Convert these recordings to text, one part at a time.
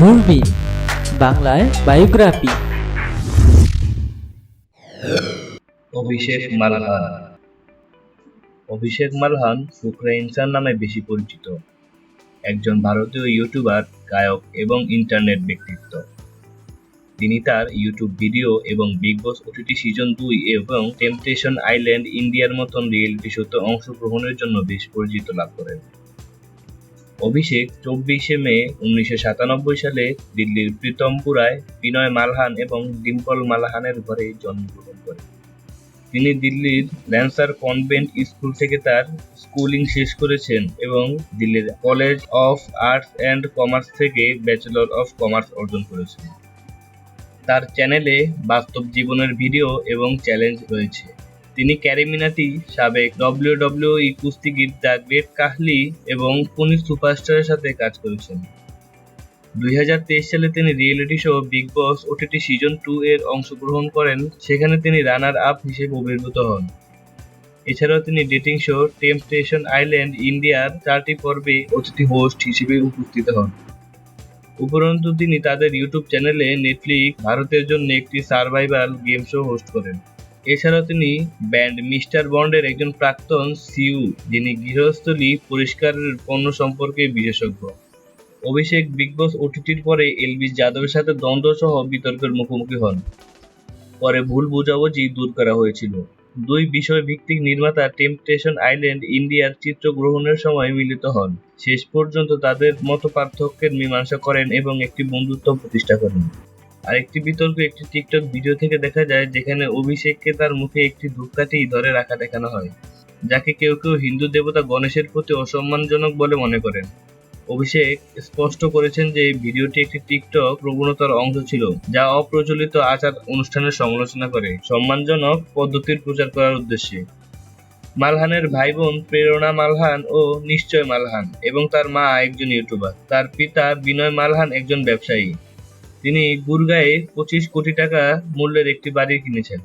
দূরবীন বাংলায় বায়োগ্রাফি। অভিষেক মালহান। অভিষেক মালহান ইনসান নামে বেশি পরিচিত। একজন ভারতীয় ইউটিউবার, গায়ক এবং ইন্টারনেট ব্যক্তিত্ব। তিনি তার ইউটিউব ভিডিও এবং বিগ বস ওটিটি সিজন দুই এবং টেম্পটেশন আইল্যান্ড ইন্ডিয়ার মতন রিয়েলিটি শোতে অংশগ্রহণের জন্য বেশ পরিচিত লাভ করেন। অভিষেক চব্বিশে মে উনিশশো সাতানব্বই সালে দিল্লির প্রীতমপুরায় বিনয় মালহান এবং ডিম্পল মালহানের ঘরে জন্মগ্রহণ করেন। তিনি দিল্লির ল্যান্সার কনভেন্ট স্কুল থেকে তার স্কুলিং শেষ করেছেন এবং দিল্লির college of arts and commerce থেকে ব্যাচেলর অফ কমার্স অর্জন করেছেন। তার চ্যানেলে বাস্তব জীবনের ভিডিও এবং চ্যালেঞ্জ রয়েছে। তিনি ক্যারিমিনাটি সাবেক ডব্লিউডব্লিউই কুস্তিগির দ্য গ্রেট কাহলি এবং পুনির সুপারস্টারের সাথে কাজ করেছেন। দুই হাজার তেইশ সালে তিনি reality show Big Boss OTT season two এর অংশগ্রহণ করেন, সেখানে তিনি রানার আপ হিসেবে অভিভূত হন। এছাড়াও তিনি ডেটিং শো টেম্পটেশন আইল্যান্ড ইন্ডিয়ার চারটি পর্বে অতিথি হোস্ট হিসেবে উপস্থিত হন। উপরন্তু তিনি তাদের ইউটিউব চ্যানেলে নেটফ্লিক্স ভারতের জন্য একটি সার্ভাইভাল গেম শো হোস্ট করেন। এছাড়াও তিনি ব্যান্ড মিস্টার বন্ডের একজন প্রাক্তন সিউ, যিনি গৃহস্থলী পরিষ্কারের পণ্য সম্পর্কে বিশেষজ্ঞ। অভিষেক বিগ বস ওটিটির পরে এলবি যাদবের সাথে দ্বন্দ্ব সহ বিতর্কের মুখোমুখি হন। পরে ভুল বোঝাবুঝি দূর করা হয়েছিল। দুই বিষয় ভিত্তিক নির্মাতা টেম্পটেশন আইল্যান্ড ইন্ডিয়ার চিত্রগ্রহণের সময় মিলিত হন। শেষ পর্যন্ত তাদের মত পার্থক্যের মীমাংসা করেন এবং একটি বন্ধুত্ব প্রতিষ্ঠা করেন। আরেকটি বিতর্ক, একটি টিকটক ভিডিও থেকে দেখা যায় যেখানে অভিষেককে তার মুখে একটি ধূপকাঠি ধরে রাখা দেখানো হয়, যাকে কেউ কেউ হিন্দু দেবতা গণেশের প্রতি অসম্মানজনক বলে মনে করেন। অভিষেক স্পষ্ট করেছেন যে ভিডিওটি একটি টিকটক প্রবণতার অংশ ছিল, যা অপ্রচলিত আচার অনুষ্ঠানের সমালোচনা করে, সম্মানজনক পদ্ধতির প্রচার করার উদ্দেশ্যে। মালহানের ভাই বোন প্রেরণা মালহান ও নিশ্চয় মালহান এবং তার মা একজন ইউটিউবার। তার পিতা বিনয় মালহান একজন ব্যবসায়ী। তিনি গুরগাঁয়ে পঁচিশ কোটি টাকা মূল্যের একটি বাড়ি কিনেছেন।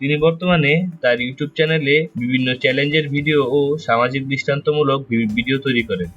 তিনি বর্তমানে তার ইউটিউব চ্যানেলে বিভিন্ন চ্যালেঞ্জের ভিডিও ও সামাজিক দৃষ্টান্তমূলক ভিডিও তৈরি করেন।